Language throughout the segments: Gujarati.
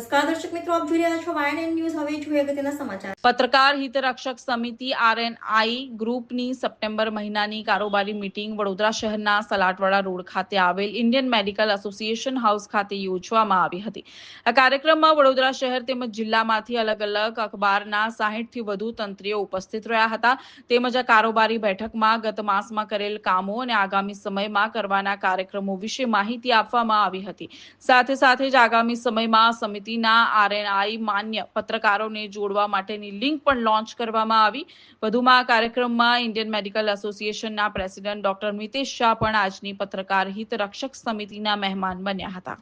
નમસ્કાર દર્શક મિત્રો, આપ જોઈ રહ્યા છો વાયન ન્યૂઝ હવે જોઈએ અગત્યના સમાચાર. પત્રકાર હિત રક્ષક સમિતિ આરએનઆઈ ગ્રુપની સપ્ટેમ્બર મહિનાની કારોબારી મીટિંગ વડોદરા શહેરના સલાટવાડા રોડ ખાતે આવેલ ઇન્ડિયન મેડિકલ એસોસિએશન હાઉસ ખાતે યોજવામાં આવી હતી. આ કાર્યક્રમમાં વડોદરા શહેર તેમજ જિલ્લામાંથી અલગ અલગ અખબારના સાહીઠથી વધુ તંત્રીઓ ઉપસ્થિત રહ્યા હતા. તેમજ આ કારોબારી બેઠકમાં ગત માસમાં કરેલ કામો અને આગામી સમયમાં કરવાના કાર્યક્રમો વિશે માહિતી આપવામાં આવી હતી. સાથે સાથે જ આગામી સમયમાં સમિતિના આરએનઆઈ માન્ય પત્રકારોને જોડવા માટેની લિંક પણ લોન્ચ કરવામાં આવી. વધુમાં આ કાર્યક્રમમાં ઇન્ડિયન મેડિકલ એસોસિએશનના પ્રેસિડેન્ટ ડોક્ટર મિતેશ શાહ પણ આજની પત્રકાર હિત રક્ષક સમિતિના મહેમાન બન્યા હતા.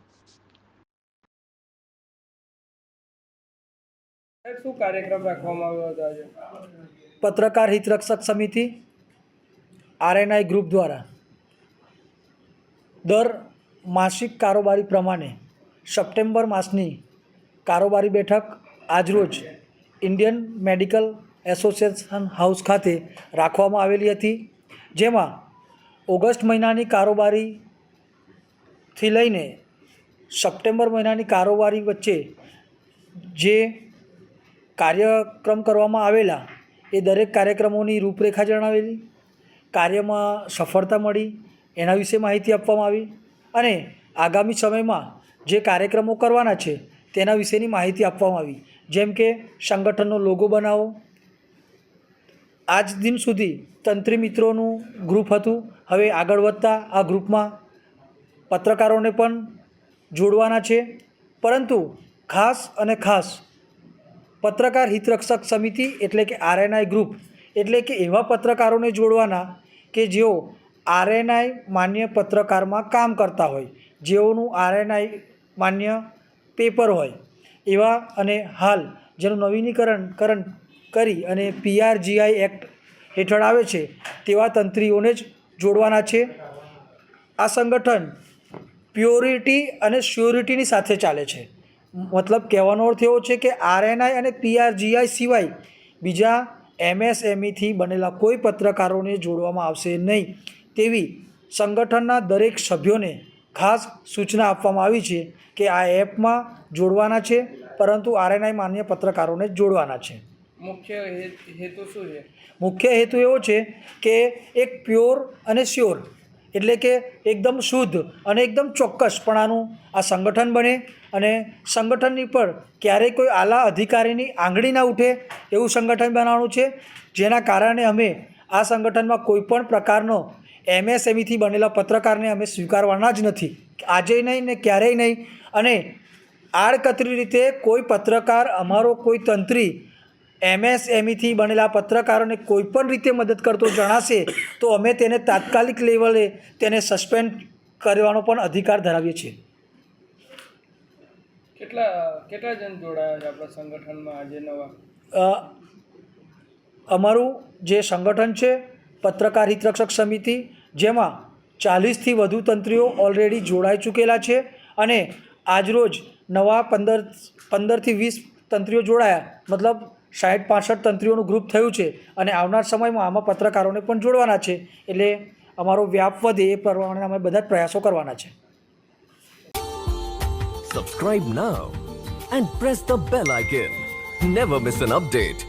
શું કાર્યક્રમ રાખવામાં આવ્યો હતો આજે? પત્રકાર હિતરક્ષક સમિતિ આરએનઆઈ ગ્રુપ દ્વારા. દર માસિક કારોબારી પ્રમાણે સપ્ટેમ્બર માસની કારોબારી બેઠક આજરોજ ઇન્ડિયન મેડિકલ એસોસિએશન હાઉસ ખાતે રાખવામાં આવેલી હતી. જેમાં ઓગસ્ટ મહિનાની કારોબારીથી લઈને સપ્ટેમ્બર મહિનાની કારોબારી વચ્ચે જે કાર્યક્રમ કરવામાં આવેલા, એ દરેક કાર્યક્રમોની રૂપરેખા જણાવેલી, કાર્યમાં સફળતા મળી, એના વિશે માહિતી આપવામાં આવી અને આગામી સમયમાં જે કાર્યક્રમો કરવાના છે તેના વિશેની માહિતી આપવામાં આવી. જેમ કે, સંગઠનનો લોગો બનાવો. આજ દિન સુધી તંત્રી મિત્રોનું ગ્રુપ હતું. હવે આગળ વધતા આ ગ્રુપમાં પત્રકારોને પણ જોડવાના છે. પરંતુ ખાસ અને ખાસ પત્રકાર હિતરક્ષક સમિતિ એટલે કે આરએનઆઈ ગ્રુપ એટલે કે એવા પત્રકારોને જોડવાના કે જેઓ આરએનઆઈ માન્ય પત્રકારમાં કામ કરતા હોય. જેઓનું આરએનઆઈ માન્ય પેપર હોય એવા અને હાલ જેનું નવીનીકરણ કરણ કરી અને પીઆરજીઆઈ એક્ટ હેઠળ આવે છે તેવા તંત્રીઓને જ જોડવાના છે. આ સંગઠન પ્યોરિટી અને શ્યોરિટીની સાથે ચાલે છે. મતલબ કહેવાનો અર્થ એવો છે કે આરએનઆઈ અને પીઆરજીઆઈ સિવાય બીજા એમએસએમઈથી બનેલા કોઈ પત્રકારોને જોડવામાં આવશે નહીં તેવી સંગઠનના દરેક સભ્યોને ખાસ સૂચના આપવામાં આવી છે કે આ એપમાં જોડવાના છે પરંતુ આરએનઆઈ માન્ય પત્રકારોને જ જોડવાના છે. મુખ્ય હેતુ શું છે? મુખ્ય હેતુ એવો છે કે એક પ્યોર અને શ્યોર એટલે કે એકદમ શુદ્ધ અને એકદમ ચોક્કસપણાનું આ સંગઠન બને અને સંગઠનની પર ક્યારેય કોઈ આલા અધિકારીની આંગળી ના ઉઠે એવું સંગઠન બનાવવાનું છે જેના કારણે અમે આ સંગઠનમાં કોઈપણ પ્રકારનો એમએસએમઈથી બનેલા પત્રકારને અમે સ્વીકારવાના જ નથી. આજે નહીં ને ક્યારેય નહીં. અને આડકતરી રીતે કોઈ પત્રકાર અમારો કોઈ તંત્રી એમએસએમઈથી બનેલા પત્રકારોને કોઈ પણ રીતે મદદ કરતો જણાશે તો અમે તેને તાત્કાલિક લેવલે તેને સસ્પેન્ડ કરવાનો પણ અધિકાર ધરાવીએ છીએ. કેટલા કેટલા જણ જોડાયા છે આપણા સંગઠનમાં આજે નવા? અમારું જે સંગઠન છે પત્રકાર હિતરક્ષક સમિતિ જેમાં ચાલીસથી વધુ તંત્રીઓ ઓલરેડી જોડાઈ ચૂકેલા છે અને આજરોજ નવા પંદર, પંદરથી વીસ તંત્રીઓ જોડાયા. મતલબ સાઠ પાસઠ તંત્રીઓનું ગ્રુપ થયું છે અને આવનાર સમયમાં આમાં પત્રકારોને પણ જોડવાના છે. એટલે અમારો વ્યાપ વધે એ પ્રમાણે અમે બધા જ પ્રયાસો કરવાના છે. Subscribe now and press the bell icon never miss an update.